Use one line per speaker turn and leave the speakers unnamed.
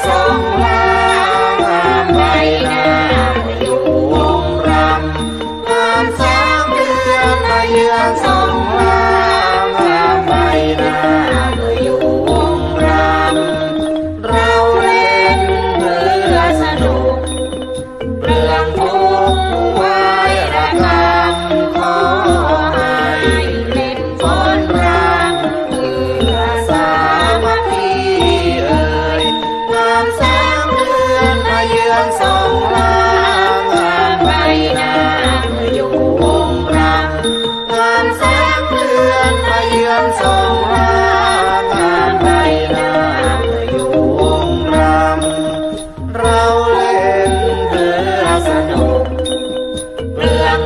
เมาเยือนสองลางงามใบหน้าอยู่วงรำงามสงเดือนมาเยือนสองลางงามใบหน้าอยู่วงรำเราเล่นเรือสนุกเรื่อง